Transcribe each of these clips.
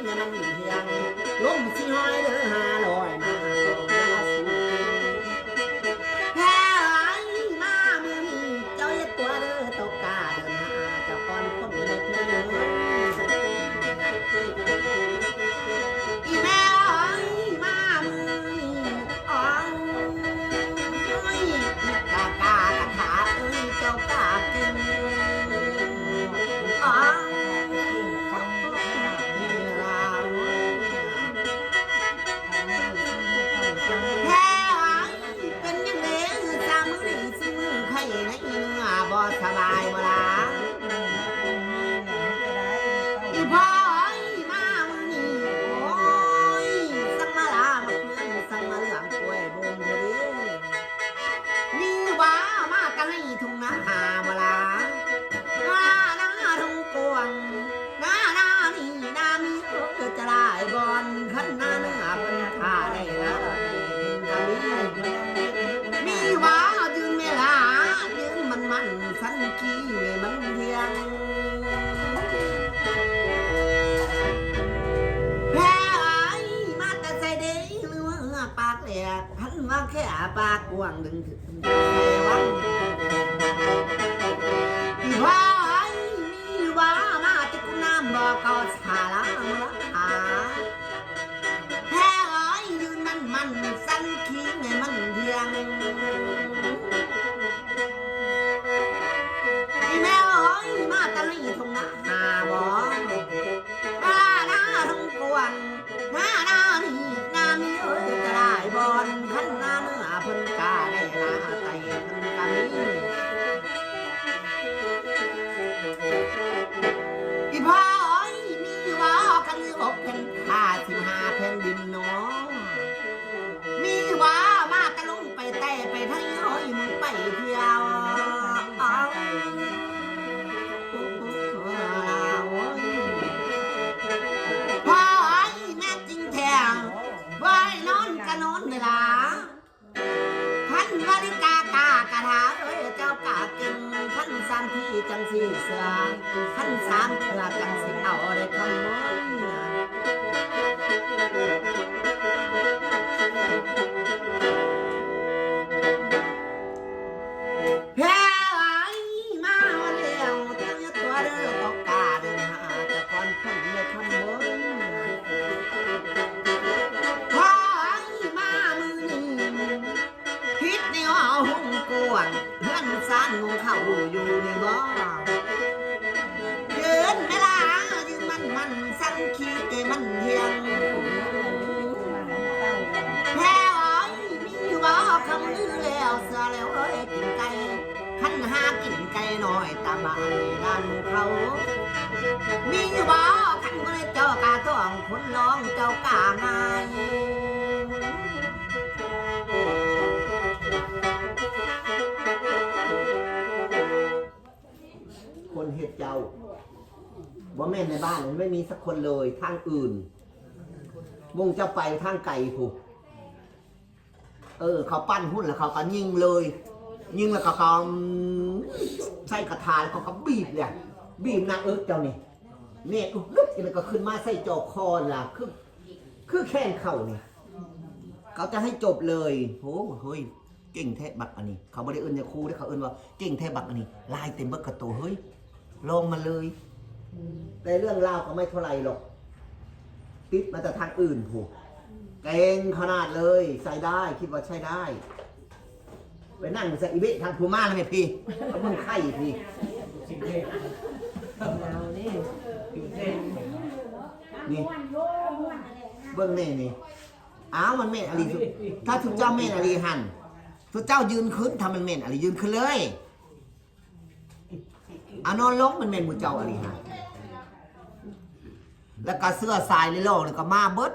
นทิ้งมันเพียงลมสิห้อยเด้อหาลอย น้าามที่จังสีเสือขันสามเถื่อจังสีเอาได้คำมอน บ่แม่นในบ้านไม่มีสักคนเลยทางอื่นวงจ้าไปทางไก่ผูกเออ เขาปั้นหุ้นแล้วเขาก็ยิงเลย ยิงแล้วก็เขาใส่กระถาแล้วเขาก็บีบเนี่ยบีบนางเอิกเจ้านี่เนี่ยอึ๊บแล้วก็ขึ้นมาใส่จอคอล่ะคือคือแค่นเข่านี่เขาจะให้จบเลยโหเฮ้ยเก่งแท้บักอันนี้ เขาไม่ได้เอิ้นยาคูได้เขาเอิ้นว่าเก่งแท้บักอันนี้ลายเต็มเบิกกระโตเฮ้ยลงมาเลย แต่เรื่องราวก็ไม่เท่าไหร่หรอก ติดมาแต่ทางอื่นผูกเก่งขนาดเลย ใส่ได้คิดว่าใช้ได้ ไปนั่งใส่อีเบะทางพูม่าแล้วไหมพี่เอามึงไข่พี่เรานี่นี่เบิ่งแน่นี่อ้าวมันแม่นอะไรสุถ้าทุกเจ้าแม่นอะไรหันทุกเจ้ายืนขึ้นทำมันแม่นอะไรยืนขึ้นเลยอานอนลงมันแม่นหมูเจ้าอะไรหัน แล้วก็เสื้อสายเลยโลกแล้วก็มาเบิด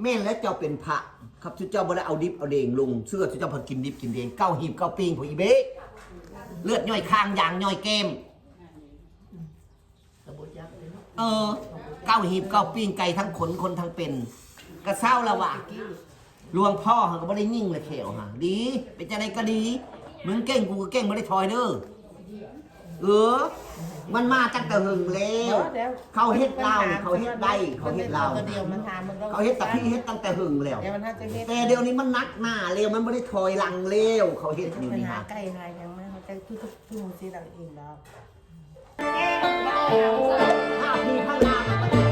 แม่นแล้วเจ้าเป็นพระครับทุกเจ้าบ่ได้เอาดิบเอาเดงลงเสื้อทุกเจ้าพอกินดิบกินเดงเก้าหีบเก้าปิงผู้อีเบ้เลือดย่อยคางยางย่อยเกมเออเก้าหีบเก้าปิ้งไก่ทั้งขนคนทั้งเป็น กระเซ้าละวะลวงพ่อหันก็ไม่ได้ยิ่งเลยเขียวฮะดี เป็นจะไดก็ดี มึงเก่งกูก็เก่งไม่ได้ทอยเด้อ เออ มันมาตั้งแต่หึงแล้ว เขาเฮ็ดเหล้าเขาเฮ็ดได้เขาเฮ็ดเหล้าตัวเดียวมันทานมันก็เขาเฮ็ดแต่พี่เฮ็ดตั้งแต่หึงแล้วเดี๋ยวมันน่าจะเฮ็ดแต่เดี๋ยวนี้มันนักหน้าเร็วมันไม่ได้ถอยหลังเร็วเขาเฮ็ดอยู่ปัญนี่หาฮะใกล้หายยังไม่เขาจะทุกทุกทุกซีเราเองแล้วถ้าพี่พลาด